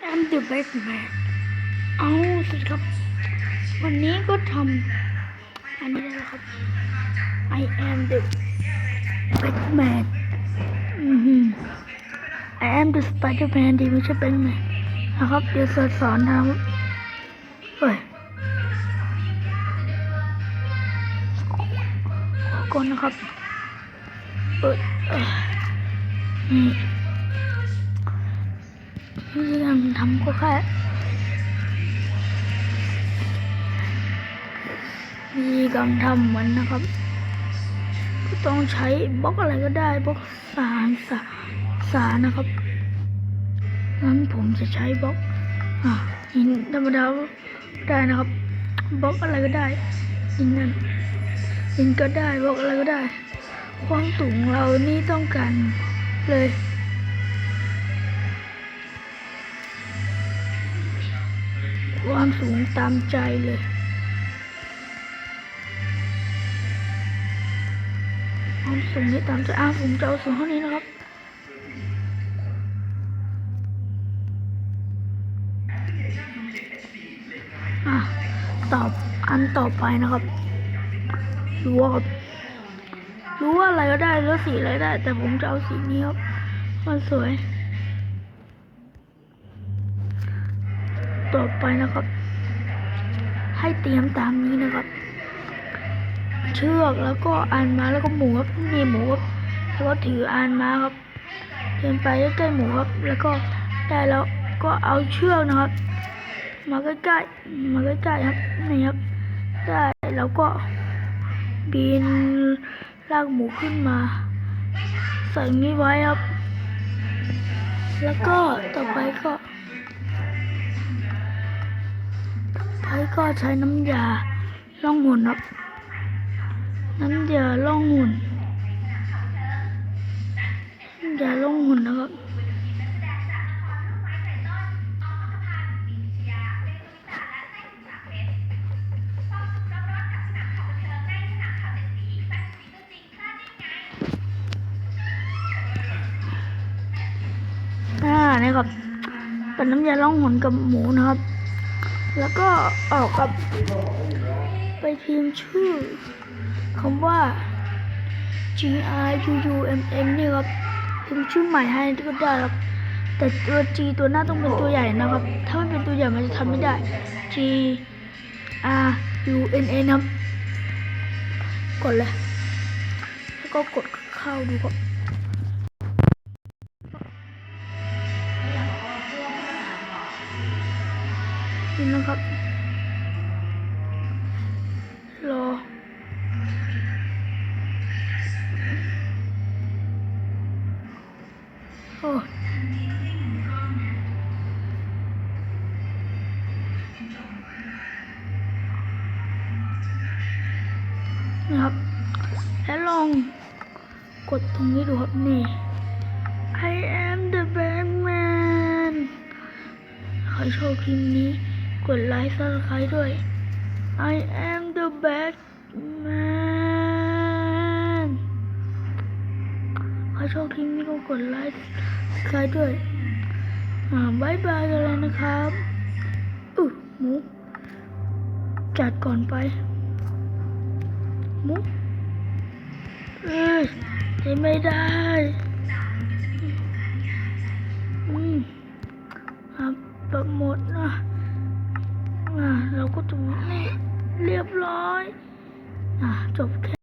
แอม the Batman เอาสิครับ วันนี้ก็ทำอันนี้แล้วครับ I am the Batman อือหือ I am the Spider-Man ดีไม่ใช่ Batman นะครับ เดี๋ยวสอนสอนนะเฮ้ยขอก่อนนะครับเออเอ่อนี่ วิธีการทำก็แค่วิธีการทำเหมือนนะครับ ก็ต้องใช้บล็อกอะไรก็ได้บล็อกสารสารสารนะครับงั้นผมจะใช้บล็อกอะหินธรรมดาได้นะครับบล็อกอะไรก็ได้หินนั่นหินก็ได้บล็อกอะไรก็ได้ ความสูงเรานี่ต้องการเลย วามสูงตามใจเลยความสูงนี่ตามใจอ้าผมจะเอาสูงเท่านี้นะครับอะตอบอันต่อไปนะครับรั้วครับรู้ว่าอะไรก็ได้แล้วสีอะไรได้ แต่ผมจะเอาสีนี้ครับมันสวย ต่อไปนะครับ ให้เตรียมตามนี้นะครับ เชือกแล้วก็อ่านมาแล้วก็หมูครับนี่หมูครับแล้วก็ถืออ่านมาครับเดินไปใกล้ๆหมูครับ แล้วก็ได้แล้วก็เอาเชือกนะครับ มาใกล้ๆมาใกล้ๆครับนี่ครับได้แล้วก็บินลากหมูขึ้นมาใส่นี้ไว้ครับ แล้วก็ต่อไปก็ ต่อไปก็ใช้น้ำยาล่องหุ่นครับ น้ำยาล่องหุ่นน้ำยาล่องหุ่นนะครับอ่านี่ครับเป็นน้ำยาล่องหนกับหมูนะครับ แล้วก็ออกกับ ไปพิมพ์ชื่อคำว่า G R U U M M นี่ครับพิมพ์ชื่อใหม่ให้ก็ได้ครับแต่ตัว G ตัวหน้าต้องเป็นตัวใหญ่นะครับ ถ้าไม่เป็นตัวใหญ่มันจะทำไม่ได้ G R U N N ครับ กดเลย แล้วก็กดเข้าดูครับ นี่นะครับ รอ โอ้นะครับ แล้วลองกดตรงนี้ดูครับนี่ I am the Batman ใครชอบคลิปนี้ กดไลค์ซับสไครต์ด้วย I am the Batman ใครชอบคลิปนี้ก็กดไลค์ซับสไครต์ด้วยบายบายกันเลยนะครับอุ๊ยหมูจัดก่อนไปหมูเอ้ยเห็นไม่ได้อืมครับหมดนะ เราก็จะนี่เรียบร้อยอ่าจบแค่